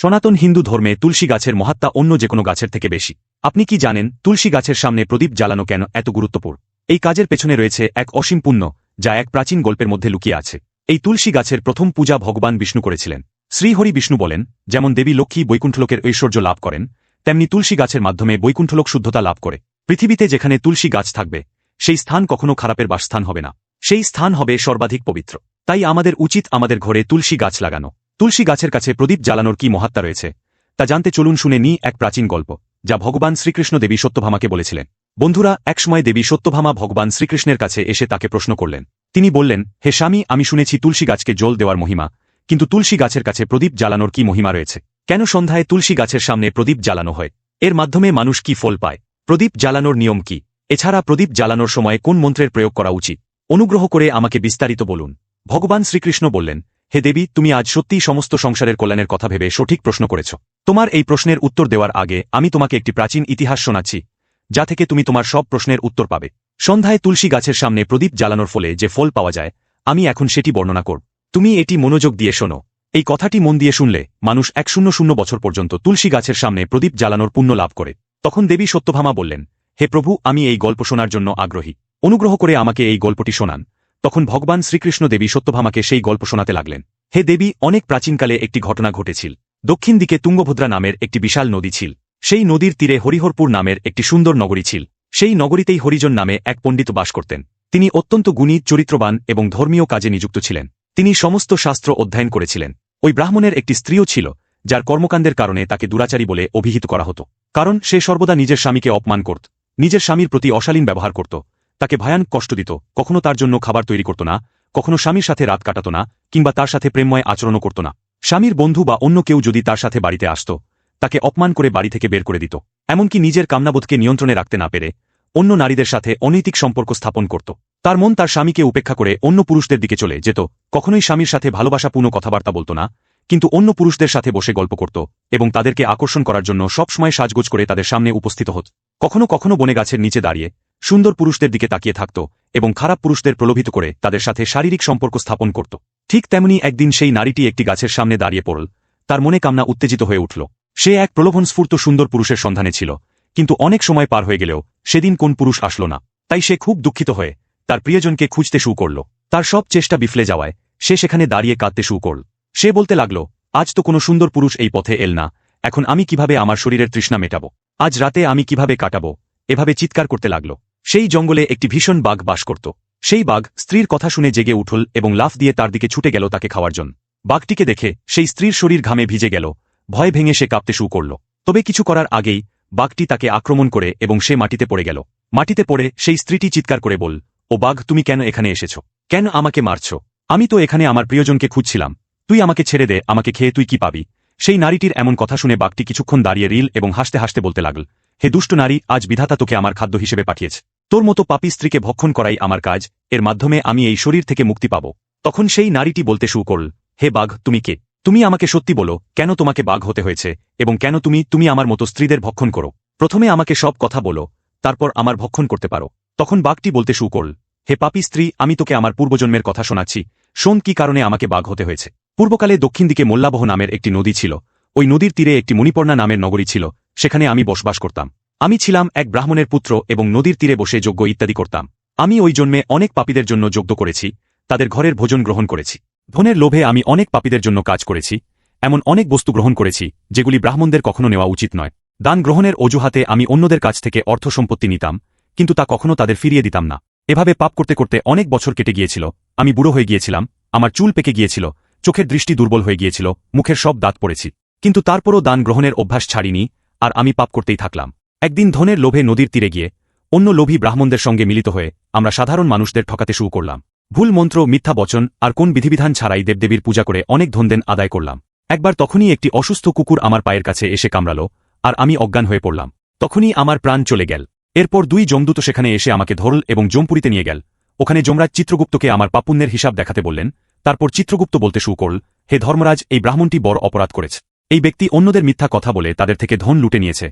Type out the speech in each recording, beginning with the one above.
সনাতন হিন্দু ধর্মে তুলসী গাছের মহাত্মা অন্য যে কোনো গাছের থেকে বেশি। আপনি কি জানেন, তুলসী গাছের সামনে প্রদীপ জ্বালানো কেন এত গুরুত্বপূর্ণ? এই কাজের পেছনে রয়েছে এক অসীম পুণ্য, যা এক প্রাচীন গল্পের মধ্যে লুকিয়ে আছে। এই তুলসী গাছের প্রথম পূজা ভগবান বিষ্ণু করেছিলেন। শ্রীহরি বিষ্ণু বলেন, যেমন দেবী লক্ষ্মী বৈকুণ্ঠলোকের ঐশ্বর্য লাভ করেন, তেমনি তুলসী গাছের মাধ্যমে বৈকুণ্ঠলোক শুদ্ধতা লাভ করে। পৃথিবীতে যেখানে তুলসী গাছ থাকবে, সেই স্থান কখনো খারাপের বাসস্থান হবে না। সেই স্থান হবে সর্বাধিক পবিত্র। তাই আমাদের উচিত আমাদের ঘরে তুলসী গাছ লাগানো। তুলসী গাছের কাছে প্রদীপ জ্বালানোর কি মহাত্মা রয়েছে? তা জানতে চলুন শুনে নি এক প্রাচীন গল্প, যা ভগবান শ্রীকৃষ্ণ দেবী সত্যভামাকে বলেছিলেন। বন্ধুরা, একসময় দেবী সত্যভামা ভগবান শ্রীকৃষ্ণের কাছে এসে তাকে প্রশ্ন করলেন। তিনি বললেন, হে স্বামী, আমি শুনেছি তুলসী গাছকে জল দেওয়ার মহিমা, কিন্তু তুলসী গাছের কাছে প্রদীপ জ্বালানোর কি মহিমা রয়েছে? কেন সন্ধ্যায় তুলসী গাছের সামনে প্রদীপ জ্বালানো হয়? এর মাধ্যমে মানুষ কি ফল পায়? প্রদীপ জ্বালানোর নিয়ম কি? এছাড়া প্রদীপ জ্বালানোর সময় কোন মন্ত্রের প্রয়োগ করা উচিত? অনুগ্রহ করে আমাকে বিস্তারিত বলুন। ভগবান শ্রীকৃষ্ণ বললেন হে দেবী, তুমি আজ সত্যিই সমস্ত সংসারের কল্যাণের কথা ভেবে সঠিক প্রশ্ন করেছ। তোমার এই প্রশ্নের উত্তর দেওয়ার আগে আমি তোমাকে একটি প্রাচীন ইতিহাস শোনাচ্ছি, যা থেকে তুমি তোমার সব প্রশ্নের উত্তর পাবে। সন্ধ্যায় তুলসী গাছের সামনে প্রদীপ জ্বালানোর ফলে যে ফল পাওয়া যায়, আমি এখন সেটি বর্ণনা করব। তুমি এটি মনোযোগ দিয়ে শোনো। এই কথাটি মন দিয়ে শুনলে মানুষ এক শূন্য শূন্য বছর পর্যন্ত তুলসী গাছের সামনে প্রদীপ জ্বালানোর পুণ্য লাভ করে। তখন দেবী সত্যভামা বললেন, হে প্রভু, আমি এই গল্প শোনার জন্য আগ্রহী। অনুগ্রহ করে আমাকে এই গল্পটি শোনান। তখন ভগবান শ্রীকৃষ্ণ দেবী সত্যভামাকে সেই গল্প শোনাতে লাগলেন। হে দেবী, অনেক প্রাচীনকালে একটি ঘটনা ঘটেছিল। দক্ষিণ দিকে তুঙ্গভদ্রা নামের একটি বিশাল নদী ছিল। সেই নদীর তীরে হরিহরপুর নামের একটি সুন্দর নগরী ছিল। সেই নগরীতেই হরিজন নামে এক পণ্ডিত বাস করতেন। তিনি অত্যন্ত গুণী, চরিত্রবান এবং ধর্মীয় কাজে নিযুক্ত ছিলেন। তিনি সমস্ত শাস্ত্র অধ্যয়ন করেছিলেন। ওই ব্রাহ্মণের একটি স্ত্রীও ছিল, যার কর্মকাণ্ডের কারণে তাকে দুরাচারী বলে অভিহিত করা হতো। কারণ সে সর্বদা নিজের স্বামীকে অপমান করত। নিজের স্বামীর প্রতি অশালীন ব্যবহার করত। তাকে ভয়ানক কষ্ট দিত, কখনো তার জন্য খাবার তৈরি করত না, কখনো স্বামীর সাথে রাত কাটাত না, কিংবা তার সাথে প্রেমময় আচরণও করত না। স্বামীর বন্ধু বা অন্য কেউ যদি তার সাথে বাড়িতে আসত, তাকে অপমান করে বাড়ি থেকে বের করে দিত। এমনকি নিজের কামনাবোধকে নিয়ন্ত্রণে রাখতে না পেরে অন্য নারীদের সাথে অনৈতিক সম্পর্ক স্থাপন করত। তার মন তার স্বামীকে উপেক্ষা করে অন্য পুরুষদের দিকে চলে যেত, কখনোই স্বামীর সাথে ভালোবাসাপূর্ণ কথাবার্তা বলতো না, কিন্তু অন্য পুরুষদের সাথে বসে গল্প করত এবং তাদেরকে আকর্ষণ করার জন্য সবসময় সাজগোজ করে তাদের সামনে উপস্থিত হত। কখনো কখনো বনে গাছের নিচে দাঁড়িয়ে সুন্দর পুরুষদের দিকে তাকিয়ে থাকত এবং খারাপ পুরুষদের প্রলোভিত করে তাদের সাথে শারীরিক সম্পর্ক স্থাপন করত। ঠিক তেমনি একদিন সেই নারীটি একটি গাছের সামনে দাঁড়িয়ে পড়ল। তার মনে কামনা উত্তেজিত হয়ে উঠল। সে এক প্রলোভনস্ফূর্ত সুন্দর পুরুষের সন্ধানে ছিল। কিন্তু অনেক সময় পার হয়ে গেলেও সেদিন কোন পুরুষ আসলো না। তাই সে খুব দুঃখিত হয়ে তার প্রিয়জনকে খুঁজতে শুরু করল। তার সব চেষ্টা বিফলে যাওয়ায় সে সেখানে দাঁড়িয়ে কাঁদতে শুরু করল। সে বলতে লাগল, আজ তো কোনো সুন্দর পুরুষ এই পথে এল না। এখন আমি কীভাবে আমার শরীরের তৃষ্ণা মেটাবো? আজ রাতে আমি কীভাবে কাটাবো? এভাবে চিৎকার করতে লাগল। সেই জঙ্গলে একটি ভীষণ বাঘ বাস করত। সেই বাঘ স্ত্রীর কথা শুনে জেগে উঠল এবং লাফ দিয়ে তার দিকে ছুটে গেল তাকে খাওয়ার জন্য। বাঘটিকে দেখে সেই স্ত্রীর শরীর ঘামে ভিজে গেল। ভয় ভেঙে সে কাঁপতে শুরু করল। তবে কিছু করার আগেই বাঘটি তাকে আক্রমণ করে এবং সে মাটিতে পড়ে গেল। মাটিতে পড়ে সেই স্ত্রীটি চিৎকার করে বল ও বাঘ, তুমি কেন এখানে এসেছ? কেন আমাকে মারছ? আমি তো এখানে আমার প্রিয়জনকে খুঁজছিলাম। তুই আমাকে ছেড়ে দে, আমাকে খেয়ে তুই কি পাবি? সেই নারীটির এমন কথা শুনে বাঘটি কিছুক্ষণ দাঁড়িয়ে রিল এবং হাসতে হাসতে বলতে লাগল হে দুষ্ট নারী, আজ বিধাতা তোকে আমার খাদ্য হিসেবে পাঠিয়েছে। তোর মতো পাপি স্ত্রীকে ভক্ষণ করাই আমার কাজ, এর মাধ্যমে আমি এই শরীর থেকে মুক্তি পাব। তখন সেই নারীটি বলতে শুরু করল, হে বাঘ, তুমি কে? তুমি আমাকে সত্যি বলো, কেন তোমাকে বাঘ হতে হয়েছে, এবং কেন তুমি তুমি আমার মতো স্ত্রীদের ভক্ষণ করো? প্রথমে আমাকে সব কথা বলো, তারপর আমার ভক্ষণ করতে পারো। তখন বাঘটি বলতে শুরু করল, হে পাপি স্ত্রী, আমি তোকে আমার পূর্বজন্মের কথা শোনাচ্ছি, শোন কি কারণে আমাকে বাঘ হতে হয়েছে। পূর্বকালে দক্ষিণ দিকে মোল্লাবহ নামের একটি নদী ছিল, ওই নদীর তীরে একটি মণিপর্ণা নামের নগরী ছিল সেখানে আমি বসবাস করতাম। আমি ছিলাম এক ব্রাহ্মণের পুত্র এবং নদীর তীরে বসে যজ্ঞ ইত্যাদি করতাম। আমি ওই জন্মে অনেক পাপীদের জন্য যজ্ঞ করেছি, তাদের ঘরের ভোজন গ্রহণ করেছি। ধনের লোভে আমি অনেক পাপীদের জন্য কাজ করেছি, এমন অনেক বস্তু গ্রহণ করেছি, যেগুলি ব্রাহ্মণদের কখনো নেওয়া উচিত নয়। দান গ্রহণের অজুহাতে আমি অন্যদের কাছ থেকে অর্থ সম্পত্তি নিতাম, কিন্তু তা কখনো তাদের ফিরিয়ে দিতাম না। এভাবে পাপ করতে করতে অনেক বছর কেটে গিয়েছিল। আমি বুড়ো হয়ে গিয়েছিলাম, আমার চুল পেকে গিয়েছিল, চোখের দৃষ্টি দুর্বল হয়ে গিয়েছিল, মুখের সব দাঁত পড়েছি। কিন্তু তারপরও দান গ্রহণের অভ্যাস ছাড়িনি আর আমি পাপ করতেই থাকলাম। একদিন ধনের লোভে নদীর তীরে গিয়ে অন্য লোভী ব্রাহ্মণদের সঙ্গে মিলিত হয়ে আমরা সাধারণ মানুষদের ঠকাতে শুরু করলাম। ভুল মন্ত্র, মিথ্যা বচন আর কোন বিধিবিধান ছাড়াই দেবদেবীর পূজা করে অনেক ধনদেন আদায় করলাম। একবার তখনই একটি অসুস্থ কুকুর আমার পায়ের কাছে এসে কামড়াল আর আমি অজ্ঞান হয়ে পড়লাম। তখনই আমার প্রাণ চলে গেল। এরপর দুই জমদূত সেখানে এসে আমাকে ধরল এবং জমপুরিতে নিয়ে গেল। ওখানে যমরাজ চিত্রগুপ্তকে আমার পাপুণ্যের হিসাব দেখাতে বললেন। তারপর চিত্রগুপ্ত বলতে শুরু করল, হে ধর্মরাজ, এই ব্রাহ্মণটি বড় অপরাধ করেছে। এই ব্যক্তি অন্যদের মিথ্যা কথা বলে তাদের থেকে ধন লুটে নিয়েছে।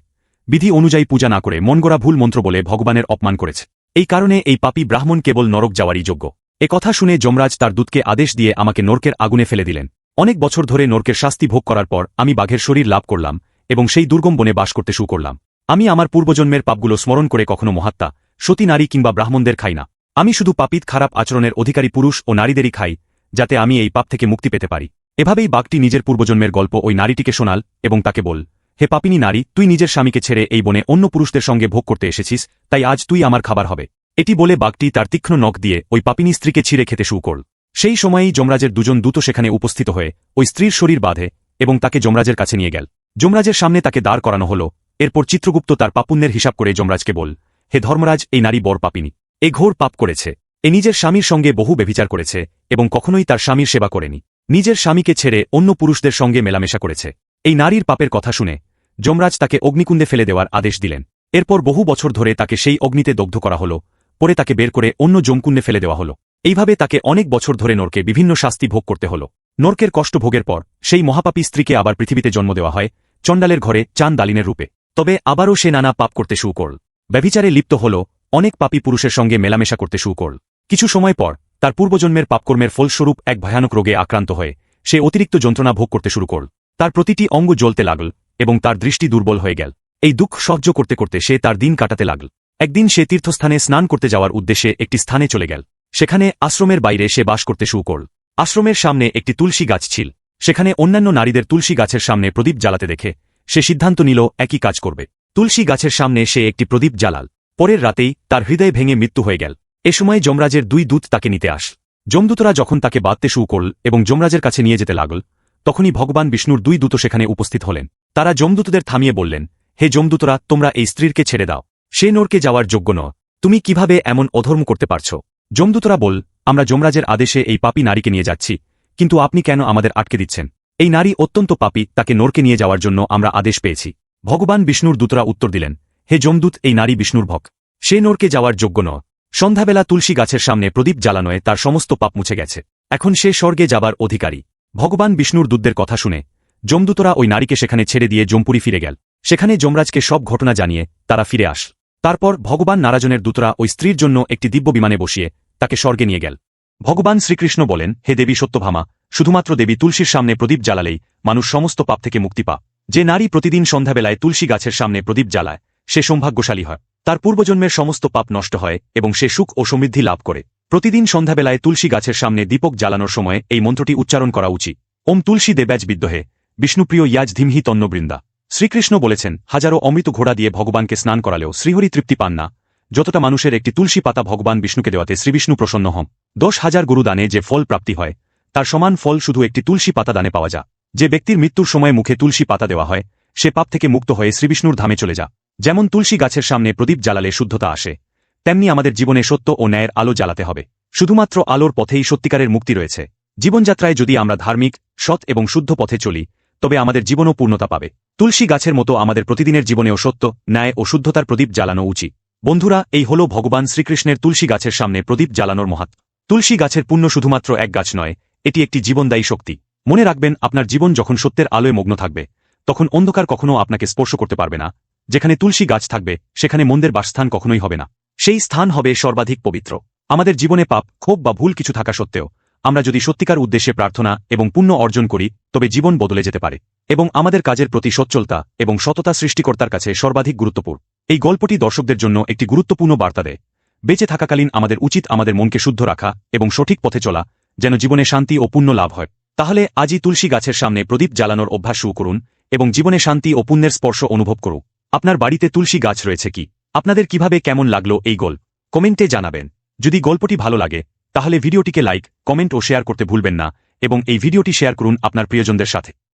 বিধি অনুযায়ী পূজা না করে মনগড়া ভুল মন্ত্র বলে ভগবানের অপমান করেছে। এই কারণে এই পাপি ব্রাহ্মণ কেবল নরক যাওয়ারই যোগ্য। এ কথা শুনে যমরাজ তার দূতকে আদেশ দিয়ে আমাকে নরকের আগুনে ফেলে দিলেন। অনেক বছর ধরে নরকের শাস্তি ভোগ করার পর আমি বাঘের শরীর লাভ করলাম এবং সেই দুর্গম বনে বাস করতে শুরু করলাম। আমি আমার পূর্বজন্মের পাপগুলো স্মরণ করে কখনো মহাত্মা, সতী নারী কিংবা ব্রাহ্মণদের খাই না। আমি শুধু পাপিত খারাপ আচরণের অধিকারী পুরুষ ও নারীদেরই খাই, যাতে আমি এই পাপ থেকে মুক্তি পেতে পারি। এভাবেই বাঘটি নিজের পূর্বজন্মের গল্প ওই নারীটিকে শোনাল এবং তাকে বল, হে পাপিনী নারী, তুই নিজের স্বামীকে ছেড়ে এই বনে অন্য পুরুষদের সঙ্গে ভোগ করতে এসেছিস, তাই আজ তুই আমার খাবার হবে। এটি বলে বাঘটি তার তীক্ষ্ণ নখ দিয়ে ওই পাপিনী স্ত্রীকে ছিঁড়ে খেতে শুরু করল। সেই সময়েই যমরাজের দুজন দূত সেখানে উপস্থিত হয়ে ওই স্ত্রীর শরীর বাঁধে এবং তাকে যমরাজের কাছে নিয়ে গেল। যমরাজের সামনে তাকে দাঁড় করানো হল, এরপর চিত্রগুপ্ত তার পাপুণ্যের হিসাব করে যমরাজকে বল, হে ধর্মরাজ, এই নারী বর পাপিনী, এ ঘোর পাপ করেছে, এ নিজের স্বামীর সঙ্গে বহু বেভিচার করেছে এবং কখনোই তার স্বামীর সেবা করেনি। নিজের স্বামীকে ছেড়ে অন্য পুরুষদের সঙ্গে মেলামেশা করেছে। এই নারীর পাপের কথা শুনে যমরাজ তাকে অগ্নিকুণ্ডে ফেলে দেওয়ার আদেশ দিলেন। এরপর বহু বছর ধরে তাকে সেই অগ্নিতে দগ্ধ করা হল, পরে তাকে বের করে অন্য জমকুণ্ডে ফেলে দেওয়া হল। এইভাবে তাকে অনেক বছর ধরে নরকে বিভিন্ন শাস্তি ভোগ করতে হল। নরকের কষ্ট ভোগের পর সেই মহাপাপী স্ত্রীকে আবার পৃথিবীতে জন্ম দেওয়া হয়, চণ্ডালের ঘরে চান দালিনের রূপে। তবে আবারও সে নানা পাপ করতে শুরু করল। ব্যভিচারে লিপ্ত হল, অনেক পাপী পুরুষের সঙ্গে মেলামেশা করতে শুরু করল। কিছু সময় পর তার পূর্বজন্মের পাপকর্মের ফলস্বরূপ এক ভয়ানক রোগে আক্রান্ত হয়ে সে অতিরিক্ত যন্ত্রণা ভোগ করতে শুরু করল। তার প্রতিটি অঙ্গ জ্বলতে লাগল এবং তার দৃষ্টি দুর্বল হয়ে গেল। এই দুঃখ সহ্য করতে করতে সে তার দিন কাটাতে লাগল। একদিন সে তীর্থস্থানে স্নান করতে যাওয়ার উদ্দেশ্যে একটি স্থানে চলে গেল। সেখানে আশ্রমের বাইরে সে বাস করতে শুরু করল। আশ্রমের সামনে একটি তুলসী গাছ ছিল। সেখানে অন্যান্য নারীদের তুলসী গাছের সামনে প্রদীপ জ্বালাতে দেখে সে সিদ্ধান্ত নিল, একই কাজ করবে। তুলসী গাছের সামনে সে একটি প্রদীপ জ্বালাল। পরের রাতেই তার হৃদয় ভেঙে মৃত্যু হয়ে গেল। এ সময় যমরাজের দুই দূত তাকে নিতে আস। যমদূতরা যখন তাকে বাঁধতে শুরু করল এবং যমরাজের কাছে নিয়ে যেতে লাগল, তখনই ভগবান বিষ্ণুর দুই দূত সেখানে উপস্থিত হলেন। তারা যমদূতদের থামিয়ে বললেন, হে যমদূতরা, তোমরা এই স্ত্রীরকে ছেড়ে দাও। সে নোরকে যাওয়ার যোগ্য ন তুমি কীভাবে এমন অধর্ম করতে পারছ? যমদূতরা বল, আমরা যমরাজের আদেশে এই পাপী নারীকে নিয়ে যাচ্ছি, কিন্তু আপনি কেন আমাদের আটকে দিচ্ছেন? এই নারী অত্যন্ত পাপী, তাকে নোরকে নিয়ে যাওয়ার জন্য আমরা আদেশ পেয়েছি। ভগবান বিষ্ণুর দূতরা উত্তর দিলেন, হে যমদূত, এই নারী বিষ্ণুর ভক সে নোরকে যাওয়ার যোগ্য ন সন্ধ্যাবেলা তুলসী গাছের সামনে প্রদীপ জ্বালানোয় তার সমস্ত পাপ মুছে গেছে। এখন সে স্বর্গে যাবার অধিকারী। ভগবান বিষ্ণুর দুধদের কথা শুনে, যমদূতরা ওই নারীকে সেখানে ছেড়ে দিয়ে জম্পুরি ফিরে গেল। সেখানে যমরাজকে সব ঘটনা জানিয়ে তারা ফিরে আস। তারপর ভগবান নারাজনের দূতরা ওই স্ত্রীর জন্য একটি দিব্য বিমানে বসিয়ে তাকে স্বর্গে নিয়ে গেল। ভগবান শ্রীকৃষ্ণ বলেন, হে দেবী সত্যভামা, শুধুমাত্র দেবী তুলসীর সামনে প্রদীপ জ্বালালেই মানুষ সমস্ত পাপ থেকে মুক্তি পা যে নারী প্রতিদিন সন্ধ্যাবেলায় তুলসী গাছের সামনে প্রদীপ জ্বালায়, সে সৌভাগ্যশালী হয়। তার পূর্বজন্মের সমস্ত পাপ নষ্ট হয় এবং সে সুখ ও সমৃদ্ধি লাভ করে। প্রতিদিন সন্ধ্যাবেলায় তুলসী গাছের সামনে দীপক জ্বালানোর সময় এই মন্ত্রটি উচ্চারণ করা উচিত। ওম তুলসী দেব্যাজ বিদ্যহে বিষ্ণুপ্রিয় ইয়াজ ধিমহি তন্নবৃন্দা। শ্রীকৃষ্ণ বলেছেন, হাজারো অমৃত ঘোড়া দিয়ে ভগবানকে স্নান করালেও শ্রীহরি তৃপ্তি পান না। যতটা মানুষের একটি তুলসী পাতা ভগবান বিষ্ণুকে দেওয়াতে শ্রীবিষ্ণু প্রসন্ন হন। দশ হাজার গুরুদানে যে ফল প্রাপ্তি হয়, তার সমান ফল শুধু একটি তুলসী পাতা দানে পাওয়া যা। যে ব্যক্তির মৃত্যুর সময় মুখে তুলসী পাতা দেওয়া হয়, সে পাপ থেকে মুক্ত হয়ে শ্রীবিষ্ণুর ধামে চলে যা। যেমন তুলসী গাছের সামনে প্রদীপ জ্বালালে শুদ্ধতা আসে, তেমনি আমাদের জীবনে সত্য ও ন্যায়ের আলো জ্বালাতে হবে। শুধুমাত্র আলোর পথেই সত্যিকারের মুক্তি রয়েছে। জীবনযাত্রায় যদি আমরা ধার্মিক, সৎ এবং শুদ্ধ পথে চলি, তবে আমাদের জীবনও পূর্ণতা পাবে। তুলসী গাছের মতো আমাদের প্রতিদিনের জীবনেও সত্য, ন্যায় ও শুদ্ধতার প্রদীপ জ্বালানো উচিত। বন্ধুরা, এই হল ভগবান শ্রীকৃষ্ণের তুলসী গাছের সামনে প্রদীপ জ্বালানোর মহাত তুলসী গাছের পুণ্য শুধুমাত্র এক গাছ নয়, এটি একটি জীবনদায়ী শক্তি। মনে রাখবেন, আপনার জীবন যখন সত্যের আলোয় মগ্ন থাকবে, তখন অন্ধকার কখনও আপনাকে স্পর্শ করতে পারবে না। যেখানে তুলসী গাছ থাকবে, সেখানে মন্দের বাসস্থান কখনোই হবে না। সেই স্থান হবে সর্বাধিক পবিত্র। আমাদের জীবনে পাপ, ক্ষোভ বা ভুল কিছু থাকা সত্ত্বেও, আমরা যদি সত্যিকার উদ্দেশ্যে প্রার্থনা এবং পুণ্য অর্জন করি, তবে জীবন বদলে যেতে পারে। এবং আমাদের কাজের প্রতি সচ্ছলতা এবং সততা সৃষ্টিকর্তার কাছে সর্বাধিক গুরুত্বপূর্ণ। এই গল্পটি দর্শকদের জন্য একটি গুরুত্বপূর্ণ বার্তা দেয়। বেঁচে থাকাকালীন আমাদের উচিত আমাদের মনকে শুদ্ধ রাখা এবং সঠিক পথে চলা, যেন জীবনে শান্তি ও পুণ্য লাভ হয়। তাহলে আজই তুলসী গাছের সামনে প্রদীপ জ্বালানোর অভ্যাস শুরু করুন এবং জীবনে শান্তি ও পুণ্যের স্পর্শ অনুভব করুন আপনার বাড়িতে তুলসী গাছ রয়েছে কি? আপনাদের কীভাবে কেমন লাগল এই গল্প? কমেন্টে জানাবেন। যদি গল্পটি ভালো লাগে, তাহলে ভিডিওটিকে লাইক, কমেন্ট ও শেয়ার করতে ভুলবেন না, এবং এই ভিডিওটি শেয়ার করুন আপনার প্রিয়জনদের সাথে।